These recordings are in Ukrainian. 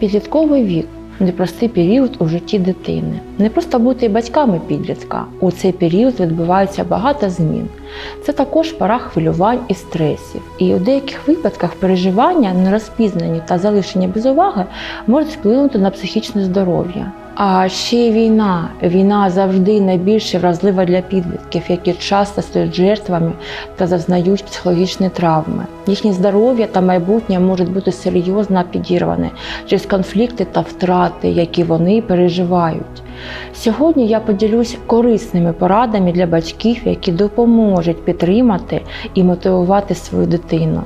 Підлітковий вік непростий період у житті дитини. Не просто бути батьками підлітка. У цей період відбувається багато змін. Це також пора хвилювань і стресів. І у деяких випадках переживання, нерозпізнані та залишення без уваги можуть вплинути на психічне здоров'я. А ще війна. Війна завжди найбільше вразлива для підлітків, які часто стають жертвами та зазнають психологічні травми. Їхнє здоров'я та майбутнє можуть бути серйозно підірвані через конфлікти та втрати, які вони переживають. Сьогодні я поділюсь корисними порадами для батьків, які допоможуть підтримати і мотивувати свою дитину.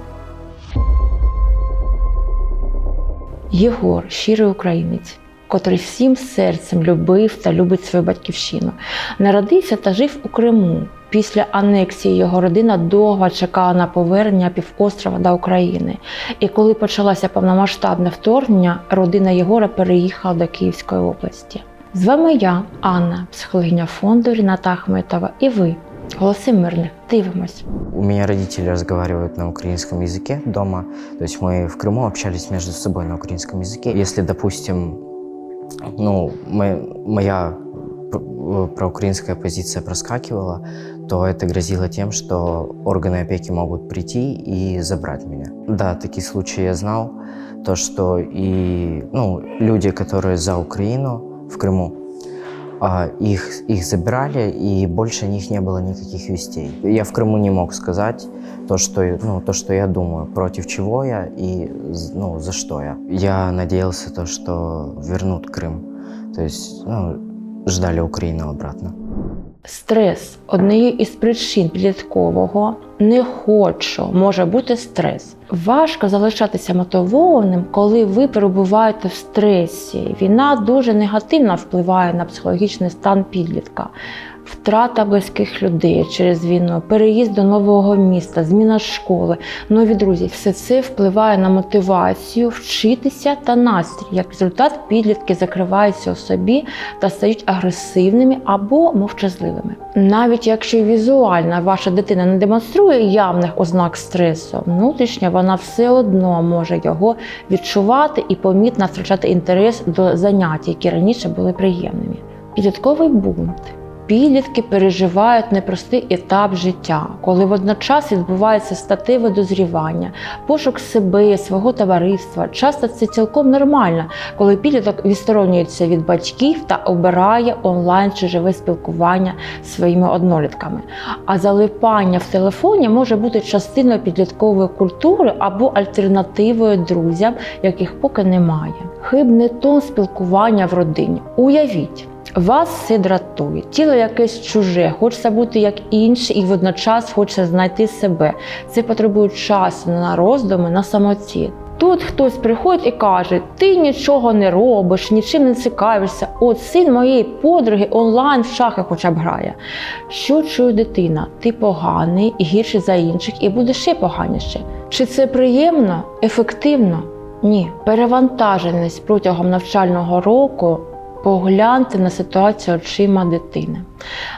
Єгор щирий українець, котрий всім серцем любив та любить свою батьківщину. Народився та жив у Криму. Після анексії його родина довго чекала на повернення півострова до України. І коли почалося повномасштабне вторгнення, родина Єгора переїхала до Київської області. З вами я, Анна, психологиня фонду Ріната Ахметова, і ви, голоси мирних. Дивимось. У меня родители разговаривают на украинском языке дома. То есть мы в Крыму общались между собой на украинском языке. Если, допустим, ну, моя п- проукраинская позиция проскакивала, то это грозило тем, что органы опеки могут прийти и забрать меня. Да, такие случаи я знал. То, что и ну, люди, которые за Украину в Крыму, а, их, их забирали, и больше о них не было никаких вестей. Я в Крыму не мог сказать то, что, ну, то, что я думаю, против чего я и ну, за что я. Я надеялся, то, что вернут Крым. То есть ну, ждали Украину обратно. Стрес однією із причин підліткового не хочу може бути стрес. Важко залишатися мотивованим, коли ви перебуваєте в стресі. Війна дуже негативно впливає на психологічний стан підлітка. Втрата близьких людей через війну, переїзд до нового міста, зміна школи, нові друзі все це впливає на мотивацію, вчитися та настрій. Як результат, підлітки закриваються у собі та стають агресивними або мовчазливими. Навіть якщо візуально ваша дитина не демонструє явних ознак стресу, внутрішня вона все одно може його відчувати і помітно втрачати інтерес до занять, які раніше були приємними. Підлітковий бунт. Підлітки переживають непростий етап життя, коли водночас відбувається статеве дозрівання, пошук себе, свого товариства. Часто це цілком нормально, коли підліток відсторонюється від батьків та обирає онлайн чи живе спілкування зі своїми однолітками. А залипання в телефоні може бути частиною підліткової культури або альтернативою друзям, яких поки немає. Хибний тон спілкування в родині. Уявіть. Вас все дратує, тіло якесь чуже, хочеться бути як інші, і водночас хочеться знайти себе. Це потребує часу на роздуми, на самоті. Тут хтось приходить і каже: ти нічого не робиш, нічим не цікавишся. От син моєї подруги онлайн в шахи хоча б грає. Що чує дитина? Ти поганий і гірший за інших, і буде ще поганіше. Чи це приємно, ефективно? Ні. Перевантаженість протягом навчального року Погляньте на ситуацію очима дитини.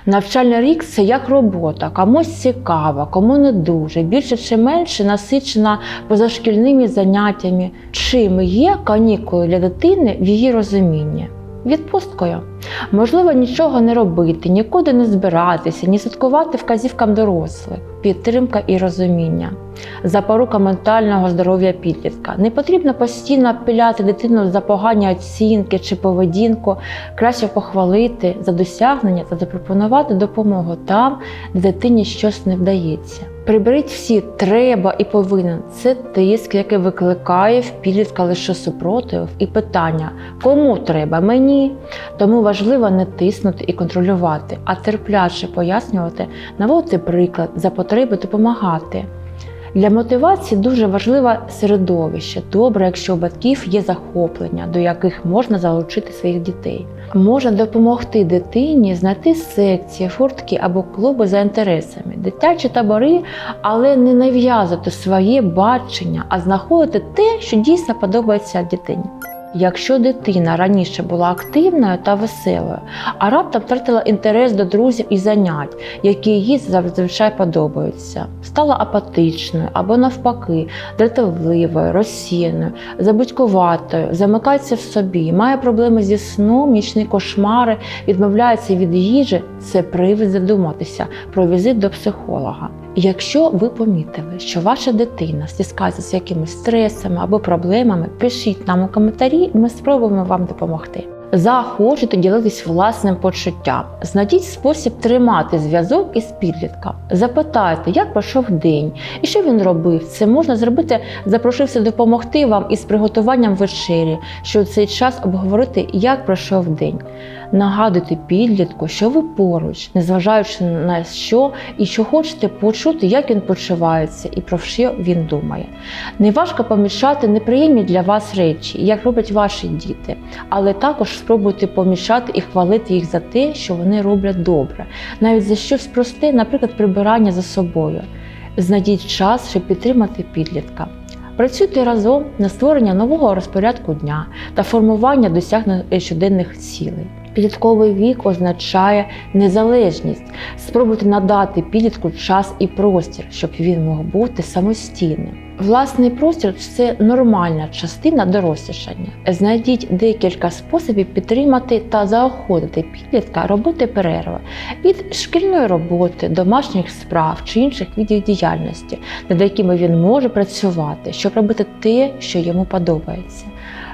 Навчальний рік це як робота, комусь цікава, кому не дуже, більше чи менше насичена позашкільними заняттями. Чим є канікули для дитини в її розумінні? Відпусткою. Можливо, нічого не робити, нікуди не збиратися, ні слідкувати вказівкам дорослих, підтримка і розуміння, запорука ментального здоров'я підлітка. Не потрібно постійно пиляти дитину за погані оцінки чи поведінку, краще похвалити за досягнення та запропонувати допомогу там, де дитині щось не вдається. Приберіть всі треба і повинен. Це тиск, який викликає в підлітка лише супротив і питання, кому треба мені. Тому важливо не тиснути і контролювати, а терпляче пояснювати, наводити приклад за потреби допомагати. Для мотивації дуже важливе середовище. Добре, якщо у батьків є захоплення, до яких можна залучити своїх дітей. Можна допомогти дитині знайти секції, фортки або клуби за інтересами, дитячі табори, але не нав'язувати своє бачення, а знаходити те, що дійсно подобається дитині. Якщо дитина раніше була активною та веселою, а раптом втратила інтерес до друзів і занять, які їй зазвичай подобаються, стала апатичною або навпаки, дратівливою, розсіяною, забудькуватою, замикається в собі, має проблеми зі сном, нічні кошмари, відмовляється від їжі, це привід задуматися про візит до психолога. Якщо ви помітили, що ваша дитина стискається з якимись стресами або проблемами, пишіть нам у коментарі, ми спробуємо вам допомогти. Захочете ділитись власним почуттям. Знайдіть спосіб тримати зв'язок із підлітком. Запитайте, як пройшов день і що він робив. Це можна зробити, запрошився допомогти вам із приготуванням вечері, що в цей час обговорити, як пройшов день. Нагадуйте підлітку, що ви поруч, незважаючи на що, і що хочете почути, як він почувається і про що він думає. Неважко помічати неприємні для вас речі, як роблять ваші діти, але також спробуйте помічати і хвалити їх за те, що вони роблять добре, навіть за щось просте, наприклад, прибирання за собою. Знайдіть час, щоб підтримати підлітка. Працюйте разом на створення нового розпорядку дня та формування досягнених щоденних цілей. Підлітковий вік означає незалежність. Спробуйте надати підлітку час і простір, щоб він мог бути самостійним. Власний простір це нормальна частина дорослішання. Знайдіть декілька способів підтримати та заохотити підлітка робити перерви від шкільної роботи, домашніх справ чи інших видів діяльності, над якими він може працювати, щоб робити те, що йому подобається.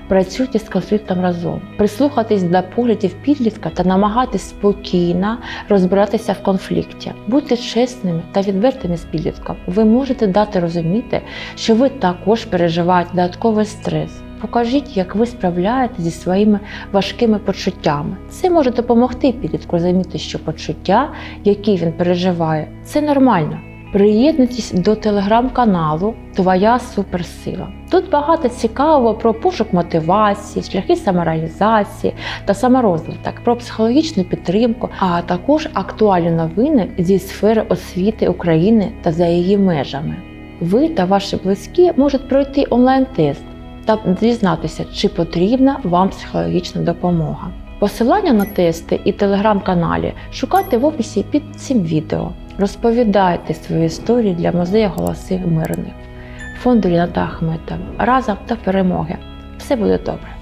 Працюйте з конфліктом разом, прислухайтесь до поглядів підлітка та намагайтесь спокійно розбиратися в конфлікті. Будьте чесними та відвертими з підлітком. Ви можете дати розуміти, що ви також переживаєте додатковий стрес. Покажіть, як ви справляєтеся зі своїми важкими почуттями. Це може допомогти підлітку розуміти, що почуття, які він переживає, це нормально. Приєднуйтесь до телеграм-каналу Твоя суперсила. Тут багато цікавого про пошук мотивації, шляхи самореалізації та саморозвиток, про психологічну підтримку, а також актуальні новини зі сфери освіти України та за її межами. Ви та ваші близькі можуть пройти онлайн-тест та дізнатися, чи потрібна вам психологічна допомога. Посилання на тести і телеграм-каналі шукайте в описі під цим відео. Розповідайте свої історії для музею голосів мирних. Фонду Ріната Ахметова. Разом та перемоги. Все буде добре.